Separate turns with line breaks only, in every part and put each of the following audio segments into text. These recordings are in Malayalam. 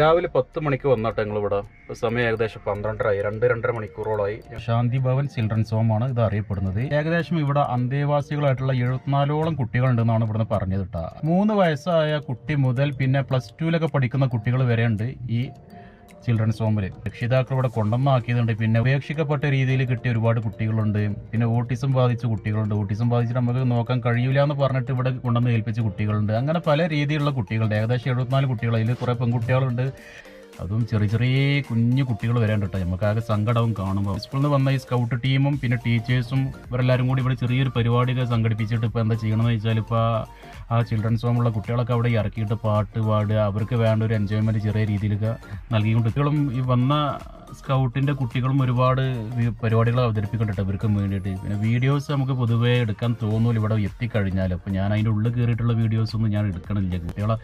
രാവിലെ പത്ത് മണിക്ക് വന്നിട്ട് ഇപ്പൊ സമയം ഏകദേശം പന്ത്രണ്ടരായി. രണ്ട് രണ്ടര മണിക്കൂറോളായി. ശാന്തി ഭവൻ ചിൽഡ്രൻസ് ഹോം ആണ് ഇത് അറിയപ്പെടുന്നത്. ഏകദേശം ഇവിടെ അന്തേവാസികളായിട്ടുള്ള എഴുപത്തിനാലോളം കുട്ടികളുണ്ടെന്നാണ് ഇവിടുന്ന് പറഞ്ഞത് കേട്ടോ. മൂന്ന് വയസ്സായ കുട്ടി മുതൽ പിന്നെ പ്ലസ് ടുവിലൊക്കെ പഠിക്കുന്ന കുട്ടികൾ വരെയുണ്ട്. ഈ ചിൽഡ്രൻസ് ഹോമിൽ രക്ഷിതാക്കൾ ഇവിടെ കൊണ്ടുവന്നാക്കിയതുണ്ട് പിന്നെ ഉപേക്ഷിക്കപ്പെട്ട രീതിയിൽ കിട്ടിയ ഒരുപാട് കുട്ടികളുണ്ട്. പിന്നെ ഓട്ടിസം ബാധിച്ച കുട്ടികളുണ്ട്. ഓട്ടിസം ബാധിച്ചിട്ട് നമുക്ക് നോക്കാൻ കഴിയില്ല എന്ന് പറഞ്ഞിട്ട് ഇവിടെ കൊണ്ടുവന്ന് ഏൽപ്പിച്ച കുട്ടികളുണ്ട്. അങ്ങനെ പല രീതിയിലുള്ള കുട്ടികളുണ്ട്. ഏകദേശം എഴുപത്തിനാല് കുട്ടികൾ അതിൽ കുറേ പെൺകുട്ടികളുണ്ട്. അതും ചെറിയ ചെറിയ കുഞ്ഞു കുട്ടികൾ വരാൻ കേട്ടോ. നമുക്കാകെ സങ്കടവും കാണുമ്പോൾ. സ്കൂളിൽ നിന്ന് വന്ന ഈ സ്കൗട്ട് ടീമും പിന്നെ ടീച്ചേഴ്സും ഇവരെല്ലാവരും കൂടി ഇവിടെ ചെറിയൊരു പരിപാടിയൊക്കെ സംഘടിപ്പിച്ചിട്ട് ഇപ്പോൾ എന്താ ചെയ്യണമെന്ന് വെച്ചാൽ ഇപ്പോൾ ആ ചിൽഡ്രൻസ് ഹോമുള്ള കുട്ടികളൊക്കെ അവിടെ ഇറക്കിയിട്ട് പാട്ട് പാടുക അവർക്ക് വേണ്ട ഒരു എൻജോയ്മെന്റ് ചെറിയ രീതിയിലൊക്കെ നൽകിക്കൊണ്ട് കുട്ടികളും ഈ വന്ന സ്കൗട്ടിന്റെ കുട്ടികളും ഒരുപാട് പരിപാടികൾ അവതരിപ്പിക്കുന്നുണ്ട് ഇവർക്കും വേണ്ടിയിട്ട്. പിന്നെ വീഡിയോസ് നമുക്ക് പൊതുവേ എടുക്കാൻ തോന്നൂല ഇവിടെ എത്തിക്കഴിഞ്ഞാൽ അപ്പോൾ ഞാൻ അതിന്റെ ഉള്ളിൽ കയറിയിട്ടുള്ള വീഡിയോസൊന്നും ഞാൻ എടുക്കണില്ല. കുട്ടികളെ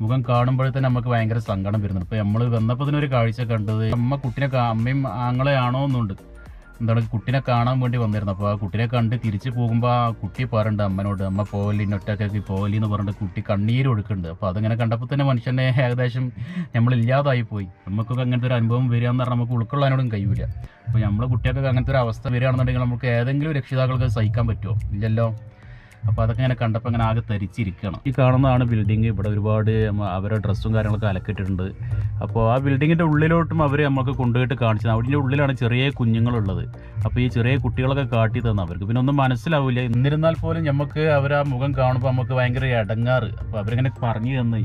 മുഖം കാണുമ്പോഴേ തന്നെ നമുക്ക് ഭയങ്കര സങ്കടം വരുന്നുണ്ട്. ഇപ്പോൾ നമ്മൾ വന്നപ്പോൾ ഒരു കാഴ്ച കണ്ടത് അമ്മ കുട്ടിനെ അമ്മയും ആങ്ങളെ ആണോ എന്നുണ്ട്. എന്താണ് കുട്ടിനെ കാണാൻ വേണ്ടി വന്നിരുന്നു. അപ്പോൾ ആ കുട്ടിനെ കണ്ട് തിരിച്ചു പോകുമ്പോൾ ആ കുട്ടി പറയുന്നുണ്ട് അമ്മനോട് അമ്മ പോവലി നൊറ്റക്കൊക്കെ പോവലി എന്ന് പറഞ്ഞിട്ട് കുട്ടി കണ്ണീര് ഒഴുക്കുന്നുണ്ട് അപ്പോൾ അതങ്ങനെ കണ്ടപ്പോൾ തന്നെ മനുഷ്യനെ ഏകദേശം നമ്മളില്ലാതായി പോയി. നമുക്കൊക്കെ അങ്ങനത്തെ ഒരു അനുഭവം വരിക എന്ന് പറഞ്ഞാൽ നമുക്ക് ഉൾക്കൊള്ളാനോടും കഴിയില്ല അപ്പോൾ നമ്മളെ കുട്ടികൾക്ക് അങ്ങനത്തെ ഒരു അവസ്ഥ വരികയാണെന്നുണ്ടെങ്കിൽ നമുക്ക് ഏതെങ്കിലും രക്ഷിതാക്കൾക്ക് സഹിക്കാൻ പറ്റുമോ? ഇല്ലല്ലോ. അപ്പോൾ അതൊക്കെ ഇങ്ങനെ കണ്ടപ്പോൾ ഇങ്ങനെ ആകെ തരിച്ചിരിക്കണം. ഈ കാണുന്നതാണ് ബിൽഡിംഗ് ഇവിടെ ഒരുപാട് അവരുടെ ഡ്രസ്സും കാര്യങ്ങളൊക്കെ അലക്കിയിട്ടുണ്ട്. അപ്പോൾ ആ ബിൽഡിങ്ങിന്റെ ഉള്ളിലോട്ടും അവർ നമുക്ക് കൊണ്ടുപോയിട്ട് കാണിച്ചത് അവിടെ ഉള്ളിലാണ് ചെറിയ കുഞ്ഞുങ്ങളുള്ളത്. അപ്പോൾ ഈ ചെറിയ കുട്ടികളൊക്കെ കാട്ടി തന്നു അവർക്ക്. പിന്നെ ഒന്നും മനസ്സിലാവില്ല എന്നിരുന്നാൽ പോലും നമുക്ക് അവർ ആ മുഖം കാണുമ്പോൾ നമുക്ക് ഭയങ്കര ഇടങ്ങാറ് അപ്പോൾ അവരിങ്ങനെ പറഞ്ഞു തന്നു.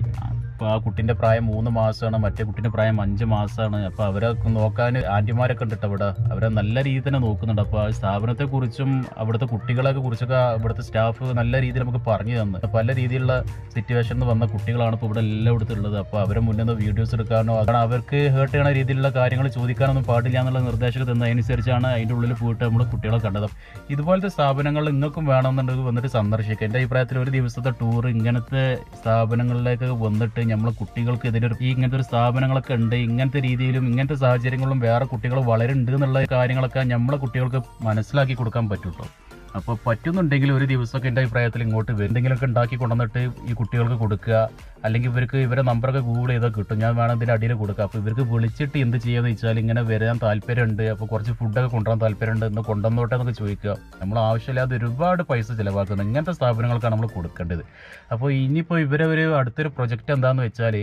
അപ്പോൾ ആ കുട്ടിന്റെ പ്രായം മൂന്ന് മാസമാണ് മറ്റേ കുട്ടിന്റെ പ്രായം അഞ്ച് മാസമാണ് അപ്പോൾ അവരെ നോക്കാൻ ആന്റിമാരൊക്കെ ഉണ്ട് അവിടെ അവരെ നല്ല രീതിയിൽ തന്നെ നോക്കുന്നുണ്ട്. അപ്പോൾ ആ സ്ഥാപനത്തെക്കുറിച്ചും അവിടുത്തെ കുട്ടികളെ കുറിച്ചൊക്കെ ഇവിടുത്തെ സ്റ്റാഫ് നല്ല രീതിയിൽ നമുക്ക് പറഞ്ഞു തന്നു. പല രീതിയിലുള്ള സിറ്റുവേഷനിൽ വന്ന കുട്ടികളാണ് ഇപ്പോൾ ഇവിടെ എല്ലാം ഇവിടുത്തെ ഉള്ളത്. അപ്പോൾ അവരെ നിന്ന് വീഡിയോസ് എടുക്കാനോ അതാണ് അവർക്ക് ഹേർട്ട് ചെയ്യണ രീതിയിലുള്ള കാര്യങ്ങൾ ചോദിക്കാനൊന്നും പാടില്ല എന്നുള്ള നിർദ്ദേശം തന്നതനുസരിച്ചാണ് അതിന്റെ ഉള്ളിൽ പോയിട്ട് നമ്മൾ കുട്ടികളെ കണ്ടത്. ഇതുപോലത്തെ സ്ഥാപനങ്ങൾ നിങ്ങൾക്കും വേണമെന്നുണ്ടെങ്കിൽ വന്നിട്ട് സന്ദർശിക്കുക എന്റെ അഭിപ്രായത്തിൽ ഒരു ദിവസത്തെ ടൂർ ഇങ്ങനത്തെ സ്ഥാപനങ്ങളിലേക്ക് വന്നിട്ട് നമ്മളെ കുട്ടികൾക്ക് ഇതിനൊരു ഈ ഇങ്ങനത്തെ ഒരു സ്ഥാപനങ്ങളൊക്കെ ഉണ്ട് ഇങ്ങനത്തെ രീതിയിലും ഇങ്ങനത്തെ സാഹചര്യങ്ങളിലും വേറെ കുട്ടികൾ വളരെ ഉണ്ട് എന്നുള്ള കാര്യങ്ങളൊക്കെ നമ്മളെ കുട്ടികൾക്ക് മനസ്സിലാക്കി കൊടുക്കാൻ പറ്റും ട്ടോ. അപ്പോൾ പറ്റുന്നുണ്ടെങ്കിൽ ഒരു ദിവസമൊക്കെ എന്റെ അഭിപ്രായത്തിൽ ഇങ്ങോട്ട് എന്തെങ്കിലുമൊക്കെ ഉണ്ടാക്കി കൊണ്ടുവന്നിട്ട് ഈ കുട്ടികൾക്ക് കൊടുക്കുക. അല്ലെങ്കിൽ ഇവർക്ക് ഇവരെ നമ്പറൊക്കെ ഗൂഗിൾ ചെയ്താൽ കിട്ടും. ഞാൻ വേണം ഇതിന്റെ അടിയിൽ കൊടുക്കുക. അപ്പോൾ ഇവർക്ക് വിളിച്ചിട്ട് എന്ത് ചെയ്യാന്ന് വെച്ചാൽ ഇങ്ങനെ വരാൻ താല്പര്യമുണ്ട്. അപ്പോൾ കുറച്ച് ഫുഡൊക്കെ കൊണ്ടുവരാൻ താല്പര്യമുണ്ട് എന്ന് കൊണ്ടുവന്നോട്ടെ എന്നൊക്കെ ചോദിക്കുക. നമ്മൾ ആവശ്യമില്ലാതെ ഒരുപാട് പൈസ ചിലവാക്കുന്നത് ഇങ്ങനത്തെ സ്ഥാപനങ്ങൾക്കാണ് നമ്മൾ കൊടുക്കേണ്ടത്. അപ്പോൾ ഇനിയിപ്പോൾ ഇവരെ ഒരു അടുത്തൊരു പ്രൊജക്റ്റ് എന്താണെന്ന് വെച്ചാൽ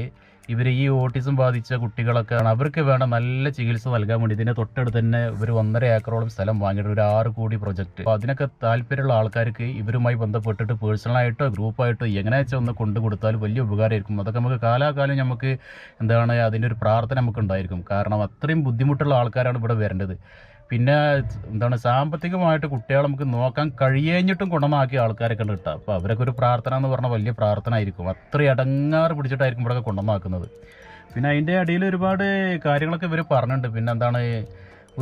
ഇവർ ഈ ഓട്ടിസം ബാധിച്ച കുട്ടികളൊക്കെ ആണ് അവർക്ക് വേണ്ട നല്ല ചികിത്സ നൽകാൻ വേണ്ടി ഇതിന്റെ തൊട്ടടുത്ത് തന്നെ ഇവർ ഒന്നര ഏക്കറോളം സ്ഥലം വാങ്ങിയിട്ട് ഒരു ആറ് കോടി പ്രൊജക്ട്. അപ്പോൾ അതിനൊക്കെ താല്പര്യമുള്ള ആൾക്കാർക്ക് ഇവരുമായി ബന്ധപ്പെട്ടിട്ട് പേഴ്സണലായിട്ടോ ഗ്രൂപ്പായിട്ടോ എങ്ങനെ വെച്ചാൽ ഒന്ന് കൊണ്ടു കൊടുത്താൽ വലിയ ഉപകാരമായിരിക്കും. അതൊക്കെ നമുക്ക് കാലാകാലം നമുക്ക് എന്താണ് അതിന്റെ ഒരു പ്രാർത്ഥന നമുക്ക് ഉണ്ടായിരിക്കും കാരണം അത്രയും ബുദ്ധിമുട്ടുള്ള ആൾക്കാരാണ് ഇവിടെ വരേണ്ടത്. പിന്നെ എന്താണ് സാമ്പത്തികമായിട്ട് കുട്ടികളെ നമുക്ക് നോക്കാൻ കഴിയഞ്ഞിട്ടും കൊണ്ടുവന്നാക്കിയ ആൾക്കാരെ ഉണ്ട് കിട്ടുക അപ്പോൾ അവരൊക്കെ ഒരു പ്രാർത്ഥന എന്ന് പറഞ്ഞാൽ വലിയ പ്രാർത്ഥന ആയിരിക്കും. അത്ര അടങ്ങാറ് പിടിച്ചിട്ടായിരിക്കും ഇവിടെ കൊണ്ടുവന്നാക്കുന്നത്. പിന്നെ അതിന്റെ അടിയിൽ ഒരുപാട് കാര്യങ്ങളൊക്കെ ഇവർ പറഞ്ഞിട്ടുണ്ട്. പിന്നെ എന്താണ്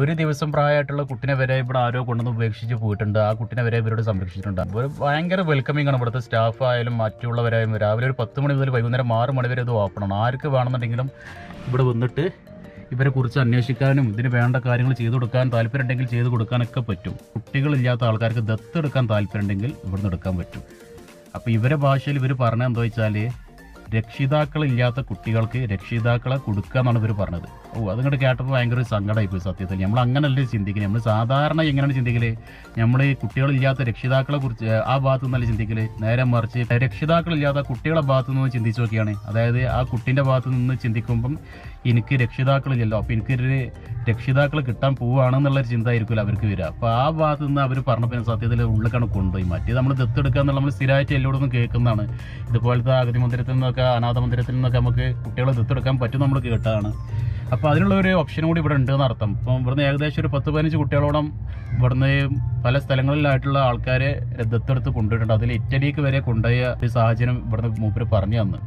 ഒരു ദിവസം പ്രായമായിട്ടുള്ള കുട്ടിനെ വരെ ഇവിടെ ആരോ കൊണ്ടുവന്ന് ഉപേക്ഷിച്ച് പോയിട്ടുണ്ട്. ആ കുട്ടിനെ വരെ ഇവരോട് സംരക്ഷിച്ചിട്ടുണ്ട്. ഒരു ഭയങ്കര വെൽക്കമിംഗ് ആണ് ഇവിടുത്തെ സ്റ്റാഫ് ആയാലും മറ്റുള്ളവരായാലും. രാവിലെ ഒരു പത്ത് മണി മുതൽ വൈകുന്നേരം ആറ് മണി വരെ ഇത് ആണ്. ആർക്ക് വേണമെന്നുണ്ടെങ്കിലും ഇവിടെ വന്നിട്ട് ഇവരെ കുറിച്ച് അന്വേഷിക്കാനും ഇതിന് വേണ്ട കാര്യങ്ങൾ ചെയ്തു കൊടുക്കാൻ താല്പര്യമുണ്ടെങ്കിൽ ചെയ്തു കൊടുക്കാനൊക്കെ പറ്റും. കുട്ടികളില്ലാത്ത ആൾക്കാർക്ക് ദത്തെടുക്കാൻ താല്പര്യമുണ്ടെങ്കിൽ ഇവിടുന്ന് എടുക്കാൻ പറ്റും. അപ്പോൾ ഇവരെ ഭാഷയിൽ ഇവർ പറഞ്ഞത് എന്താ വെച്ചാൽ രക്ഷിതാക്കളില്ലാത്ത കുട്ടികൾക്ക് രക്ഷിതാക്കളെ കൊടുക്കുക എന്നാണ് ഇവർ പറഞ്ഞത്. ഓ അതിങ്ങോട്ട് കേട്ടപ്പോൾ ഭയങ്കര സങ്കടമായി പോയി സത്യത്തിൽ. നമ്മൾ അങ്ങനല്ലേ ചിന്തിക്കുന്നത് നമ്മൾ സാധാരണ എങ്ങനെയാണ് ചിന്തിക്കൽ? നമ്മൾ കുട്ടികളില്ലാത്ത രക്ഷിതാക്കളെ കുറിച്ച് ആ ഭാഗത്തു നിന്നല്ല ചിന്തിക്കൽ? നേരെ മറിച്ച് രക്ഷിതാക്കളില്ലാത്ത കുട്ടികളെ ഭാഗത്തു നിന്ന് ചിന്തിച്ചു നോക്കിയാണ്. അതായത് ആ കുട്ടീന്റെ ഭാഗത്തു നിന്ന് ചിന്തിക്കുമ്പം എനിക്ക് രക്ഷിതാക്കളില്ലല്ലോ. അപ്പോൾ എനിക്കൊരു രക്ഷിതാക്കൾ കിട്ടാൻ പോവുകയാണെന്നുള്ളൊരു ചിന്ത ആയിരിക്കുമല്ലോ അവർക്ക് വരിക. അപ്പോൾ ആ ഭാഗത്ത് നിന്ന് അവർ പറഞ്ഞപ്പോൾ സത്യത്തിൽ ഉള്ളിക്കാണ് കൊണ്ടുപോയി മറ്റേ. നമ്മൾ ദത്തെടുക്കുക എന്നുള്ള നമ്മൾ സ്ഥിരമായിട്ട് എല്ലായിടത്തും കേൾക്കുന്നതാണ്. ഇതുപോലത്തെ അഗതി മന്ദിരത്തിൽ നിന്നൊക്കെ അനാഥ മന്ദിരത്തിൽ നിന്നൊക്കെ നമുക്ക് കുട്ടികളെ ദത്തെടുക്കാൻ പറ്റും നമ്മൾ കേട്ടതാണ്. അപ്പോൾ അതിനുള്ള ഒരു ഓപ്ഷൻ കൂടി ഇവിടെ ഉണ്ട് എന്നർത്ഥം. ഇപ്പം ഇവിടുന്ന് ഏകദേശം ഒരു പത്ത് പതിനഞ്ച് കുട്ടികളോടം ഇവിടുന്ന് പല സ്ഥലങ്ങളിലായിട്ടുള്ള ആൾക്കാരെ ദത്തെടുത്ത് കൊണ്ടുപോയിട്ടുണ്ട് അതിൽ ഇറ്റലിക്ക് വരെ കൊണ്ടുപോയ ഒരു സാഹചര്യം ഇവിടുന്ന് മൂപ്പര് പറഞ്ഞു തന്നു.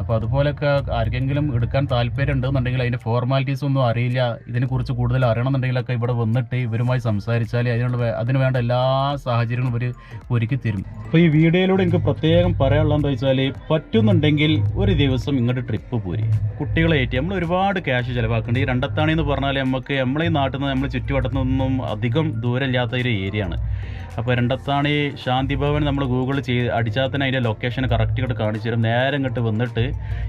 അപ്പോൾ അതുപോലൊക്കെ ആർക്കെങ്കിലും എടുക്കാൻ താല്പര്യം ഉണ്ടെന്നുണ്ടെങ്കിൽ അതിന്റെ ഫോർമാലിറ്റീസ് ഒന്നും അറിയില്ല. ഇതിനെക്കുറിച്ച് കൂടുതൽ അറിയണമെന്നുണ്ടെങ്കിലൊക്കെ ഇവിടെ വന്നിട്ട് ഇവരുമായി സംസാരിച്ചാൽ അതിനുള്ള അതിന് വേണ്ട എല്ലാ സാഹചര്യങ്ങളും ഇവർ ഒരുക്കി തരും. അപ്പോൾ ഈ വീഡിയോയിലൂടെ എനിക്ക് പ്രത്യേകം പറയാനുള്ളത് എന്താ വെച്ചാൽ പറ്റുന്നുണ്ടെങ്കിൽ ഒരു ദിവസം ഇങ്ങോട്ട് ട്രിപ്പ് പോരി. കുട്ടികളെ ഏറ്റി നമ്മൾ ഒരുപാട് ക്യാഷ് ചിലവാക്കുന്നുണ്ട്. ഈ രണ്ടത്താണി എന്ന് പറഞ്ഞാൽ നമുക്ക് നമ്മളെ ഈ നാട്ടിൽ നിന്ന് നമ്മൾ ചുറ്റുവട്ടത്തു നിന്നും അധികം ദൂരമില്ലാത്ത ഒരു ഏരിയയാണ് അപ്പോൾ രണ്ടത്താണി ശാന്തി ഭവൻ നമ്മൾ ഗൂഗിൾ ചെയ്ത് അടിച്ചാൽ തന്നെ അതിന്റെ ലൊക്കേഷൻ കറക്റ്റ് ഇങ്ങോട്ട് കാണിച്ചു തരും. നേരെ ഇങ്ങോട്ട് വന്നിട്ട്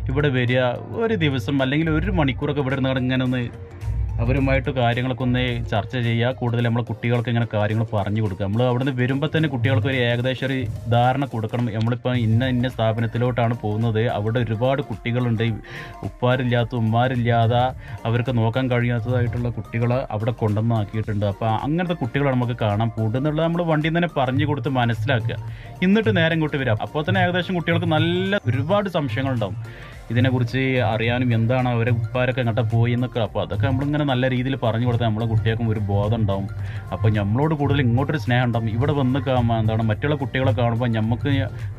ഇവിടെ വരിക ഒരു ദിവസം അല്ലെങ്കിൽ ഒരു മണിക്കൂറൊക്കെ ഇവിടെ ഇരുന്ന് ഇങ്ങനെ ഒന്ന് അവരുമായിട്ട് കാര്യങ്ങളൊക്കെ ഒന്ന് ചർച്ച ചെയ്യുക. കൂടുതൽ നമ്മൾ കുട്ടികൾക്ക് ഇങ്ങനെ കാര്യങ്ങൾ പറഞ്ഞു കൊടുക്കുക. നമ്മൾ അവിടുന്ന് വരുമ്പോൾ തന്നെ കുട്ടികൾക്ക് ഒരു ഏകദേശം ഒരു ധാരണ കൊടുക്കണം. നമ്മളിപ്പോൾ ഇന്ന ഇന്ന സ്ഥാപനത്തിലോട്ടാണ് പോകുന്നത്. അവിടെ ഒരുപാട് കുട്ടികളുണ്ട്. ഉപ്പാരില്ലാത്ത ഉമ്മാരില്ലാതെ അവർക്ക് നോക്കാൻ കഴിയാത്തതായിട്ടുള്ള കുട്ടികൾ അവിടെ കൊണ്ടുവന്നാക്കിയിട്ടുണ്ട്. അപ്പോൾ അങ്ങനത്തെ കുട്ടികളെ നമുക്ക് കാണാൻ പോകുന്നുള്ളത് നമ്മൾ വണ്ടിയിൽ തന്നെ പറഞ്ഞു കൊടുത്ത് മനസ്സിലാക്കുക. എന്നിട്ട് നേരം കൂട്ടി വരാം. അപ്പോൾ തന്നെ ഏകദേശം കുട്ടികൾക്ക് നല്ല ഒരുപാട് സംശയങ്ങളുണ്ടാവും. ഇതിനെക്കുറിച്ച് അറിയാനും എന്താണ് അവരെ ഉപ്പാരൊക്കെ എങ്ങോട്ടാ പോയി എന്നൊക്കെ. അപ്പോൾ അതൊക്കെ നമ്മളിങ്ങനെ നല്ല രീതിയിൽ പറഞ്ഞു കൊടുത്താൽ നമ്മളെ കുട്ടികൾക്കും ഒരു ബോധം ഉണ്ടാവും. അപ്പോൾ നമ്മളോട് കൂടുതൽ ഇങ്ങോട്ടൊരു സ്നേഹം ഉണ്ടാവും. ഇവിടെ വന്ന് എന്താണ് മറ്റുള്ള കുട്ടികളെ കാണുമ്പോൾ നമുക്ക്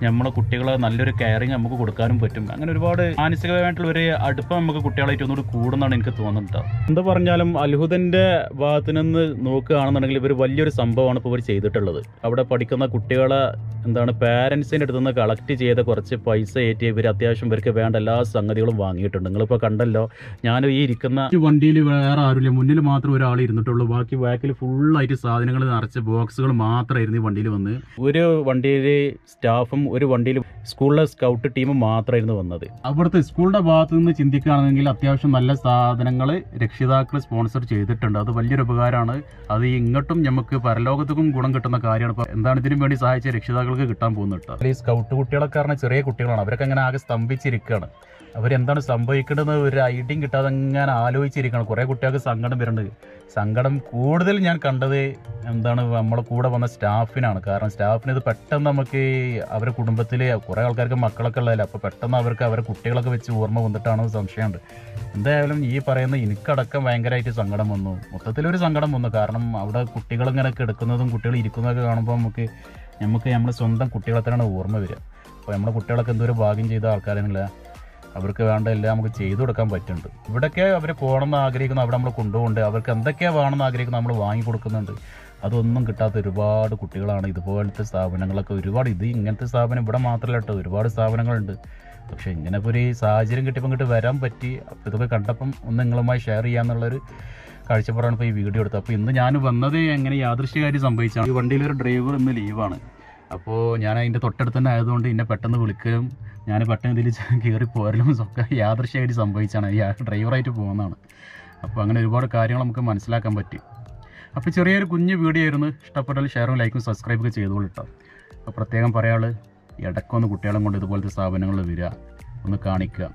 നമ്മളെ കുട്ടികളെ നല്ലൊരു കെയറിങ് നമുക്ക് കൊടുക്കാനും പറ്റും. അങ്ങനെ ഒരുപാട് മാനസികമായിട്ടുള്ള ഒരു അടുപ്പം നമുക്ക് കുട്ടികളായിട്ട് ഒന്നുകൂടി കൂടുന്നതാണ് എനിക്ക് തോന്നുന്നത്. എന്താ പറഞ്ഞാലും അത്ഭുതന്റെ ഭാഗത്തു നിന്ന് നോക്കുകയാണെന്നുണ്ടെങ്കിൽ ഇവർ വലിയൊരു സംഭവമാണ് ഇപ്പോൾ ഇവർ ചെയ്തിട്ടുള്ളത്. അവിടെ പഠിക്കുന്ന കുട്ടികളെ എന്താണ് പാരൻസിന്റെ അടുത്ത് നിന്ന് കളക്ട് ചെയ്ത കുറച്ച് പൈസ ഏറ്റി ഇവർ അത്യാവശ്യം ഇവർക്ക് വേണ്ട എല്ലാ സംഗതികളും വാങ്ങിയിട്ടുണ്ട്. നിങ്ങളിപ്പോൾ കണ്ടല്ലോ ഞാൻ ഈ ഇരിക്കുന്ന വണ്ടിയിൽ വേറെ ആരുമില്ല. മുന്നിൽ മാത്രം ഒരാൾ ഇരുന്നിട്ടുള്ളൂ. ബാക്കി ബാക്കിൽ ഫുള്ളായിട്ട് സാധനങ്ങൾ നിറച്ച ബോക്സുകൾ മാത്രമായിരുന്നു ഈ വണ്ടിയിൽ വന്ന്. ഒരു വണ്ടിയിൽ സ്റ്റാഫും ഒരു വണ്ടിയിൽ സ്കൂളിലെ സ്കൗട്ട് ടീമും മാത്രമായിരുന്നു വന്നത്. അവിടുത്തെ സ്കൂളിന്റെ ഭാഗത്ത് നിന്ന് ചിന്തിക്കുകയാണെങ്കിൽ അത്യാവശ്യം നല്ല സാധനങ്ങൾ രക്ഷിതാക്കൾ സ്പോൺസർ ചെയ്തിട്ടുണ്ട്. അത് വലിയൊരു ഉപകാരമാണ്. അത് ഇങ്ങോട്ടും നമുക്ക് പരലോകത്തും ഗുണം കിട്ടുന്ന കാര്യമാണ്. എന്താണ് ഇതിനു വേണ്ടി സഹായിച്ച രക്ഷിതാക്കൾക്ക് കിട്ടാൻ പോകുന്നത് ഈ സ്കൗട്ട് കുട്ടികളൊക്കെ പറഞ്ഞാൽ ചെറിയ കുട്ടികളാണ്. അവരൊക്കെ അങ്ങനെ ആകെ സ്തംഭിച്ചിരിക്കുകയാണ്. അവരെന്താണ് സംഭവിക്കേണ്ടത് ഒരു ഐഡിയും കിട്ടാതെ അങ്ങനെ ആലോചിച്ചിരിക്കണം. കുറേ കുട്ടികൾക്ക് സങ്കടം വരുന്നുണ്ട്. സങ്കടം കൂടുതൽ ഞാൻ കണ്ടത് എന്താണ് നമ്മളെ കൂടെ വന്ന സ്റ്റാഫിനാണ്. കാരണം സ്റ്റാഫിന് ഇത് പെട്ടെന്ന് നമുക്ക് അവരുടെ കുടുംബത്തിൽ കുറേ ആൾക്കാർക്ക് മക്കളൊക്കെ ഉള്ളതല്ലേ. അപ്പോൾ പെട്ടെന്ന് അവർക്ക് അവരുടെ കുട്ടികളൊക്കെ വെച്ച് ഓർമ്മ വന്നിട്ടാണെന്ന് സംശയമുണ്ട്. എന്തായാലും ഈ പറയുന്ന എനിക്കടക്കം ഭയങ്കരമായിട്ട് സങ്കടം വന്നു. മൊത്തത്തിലൊരു സങ്കടം വന്നു. കാരണം അവിടെ കുട്ടികളിങ്ങനെ കിടക്കുന്നതും കുട്ടികൾ ഇരിക്കുന്നതൊക്കെ കാണുമ്പോൾ നമുക്ക് നമുക്ക് നമ്മുടെ സ്വന്തം കുട്ടികളെ തന്നെയാണ് ഓർമ്മ വരിക. അപ്പോൾ നമ്മുടെ കുട്ടികളൊക്കെ എന്തോരം ഭാഗ്യം ചെയ്ത ആൾക്കാരാണല്ലേ അവർക്ക് വേണ്ട എല്ലാം നമുക്ക് ചെയ്തു കൊടുക്കാൻ പറ്റുന്നുണ്ട്. ഇവിടെയൊക്കെ അവർ പോകണമെന്ന് ആഗ്രഹിക്കുന്നു അവിടെ നമ്മൾ കൊണ്ടുപോകുന്നുണ്ട്. അവർക്ക് എന്തൊക്കെയാണ് വേണമെന്ന് ആഗ്രഹിക്കുന്നു നമ്മൾ വാങ്ങി കൊടുക്കുന്നുണ്ട്. അതൊന്നും കിട്ടാത്ത ഒരുപാട് കുട്ടികളാണ്. ഇതുപോലത്തെ സ്ഥാപനങ്ങളൊക്കെ ഒരുപാട് ഇത് ഇങ്ങനത്തെ സ്ഥാപനം ഇവിടെ മാത്രമല്ല കേട്ടോ. ഒരുപാട് സ്ഥാപനങ്ങളുണ്ട്. പക്ഷേ ഇങ്ങനെ ഇപ്പോൾ ഒരു സാഹചര്യം കിട്ടിയപ്പോൾ ഇങ്ങോട്ട് വരാൻ പറ്റി. അപ്പോൾ ഇതൊക്കെ കണ്ടപ്പം ഒന്ന് നിങ്ങളുമായി ഷെയർ ചെയ്യാന്നുള്ളൊരു കാഴ്ചപ്പാടാണ് ഇപ്പോൾ ഈ വീഡിയോ എടുത്തത്. അപ്പോൾ ഇന്ന് ഞാൻ വന്നത് എങ്ങനെ യാദൃശ്യകാര്യം സംഭവിച്ചാണ്. ഈ വണ്ടിയിലൊരു ഡ്രൈവർ ഇന്ന് ലീവാണ്. അപ്പോൾ ഞാൻ അതിന്റെ തൊട്ടടുത്ത് തന്നെ ആയതുകൊണ്ട് എന്നെ പെട്ടെന്ന് വിളിക്കലും ഞാൻ പെട്ടെന്ന് ഇതിൽ കയറി പോരലും ഒക്കെ യാദൃശ്യമായിട്ട് സംഭവിച്ചാണ്. ഡ്രൈവറായിട്ട് പോകുന്നതാണ്. അപ്പോൾ അങ്ങനെ ഒരുപാട് കാര്യങ്ങൾ നമുക്ക് മനസ്സിലാക്കാൻ പറ്റി. അപ്പോൾ ചെറിയൊരു കുഞ്ഞു വീഡിയോ ആയിരുന്നു. ഇഷ്ടപ്പെട്ടാൽ ഷെയറും ലൈക്കും സബ്സ്ക്രൈബ് ഒക്കെ ചെയ്തോളൂ കേട്ടോ. അപ്പോൾ പ്രത്യേകം പറയാൾ ഇടയ്ക്കൊന്ന് കുട്ടികളെ കൊണ്ട് ഇതുപോലത്തെ സ്ഥാപനങ്ങളിൽ വരിക ഒന്ന് കാണിക്കുക.